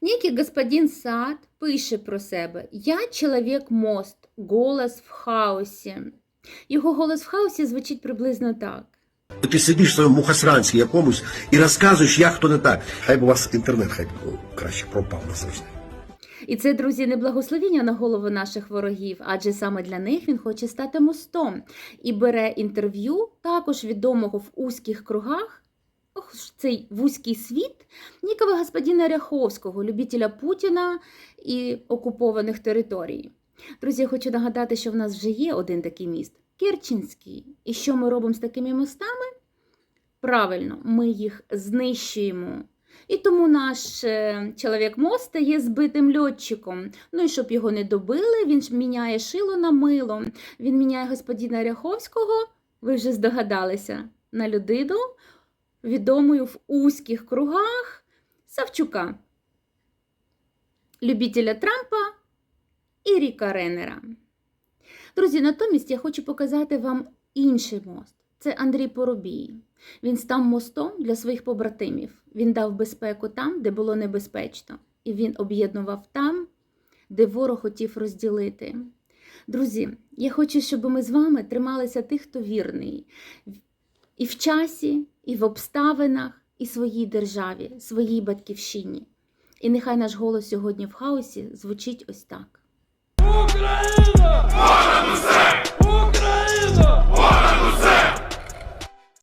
Некий господин Сад пише про себе: Я чоловік мост, голос в хаосі. Його голос в хаосі звучить приблизно так. Ти сидиш в своєму мухосранці якомусь і розказуєш, як хто не так. Хай би у вас інтернет хай краще пропав назавжди. І це, друзі, не благословіння на голову наших ворогів, адже саме для них він хоче стати мостом і бере інтерв'ю, також відомого в узьких кругах, ох, цей вузький світ, нікого господина Ряховського, любителя Путіна і окупованих територій. Друзі, я хочу нагадати, що в нас вже є один такий міст Керченський. І що ми робимо з такими мостами? Правильно, ми їх знищуємо. І тому наш е, чоловік мост стає збитим льотчиком. Ну і щоб його не добили, він ж міняє шило на мило. Він міняє господина Ряховського, ви вже здогадалися, на людину, відомою в узьких кругах Савчука, любителя Трампа і Ріка Реннера. Друзі, натомість я хочу показати вам інший мост. Це Андрій Поробій. Він став мостом для своїх побратимів. Він дав безпеку там, де було небезпечно, і він об'єднував там, де ворог хотів розділити. Друзі, я хочу, щоб ми з вами трималися тих, хто вірний і в часі, і в обставинах, і своїй державі, своїй батьківщині. І нехай наш голос сьогодні в хаосі звучить ось так. Україна!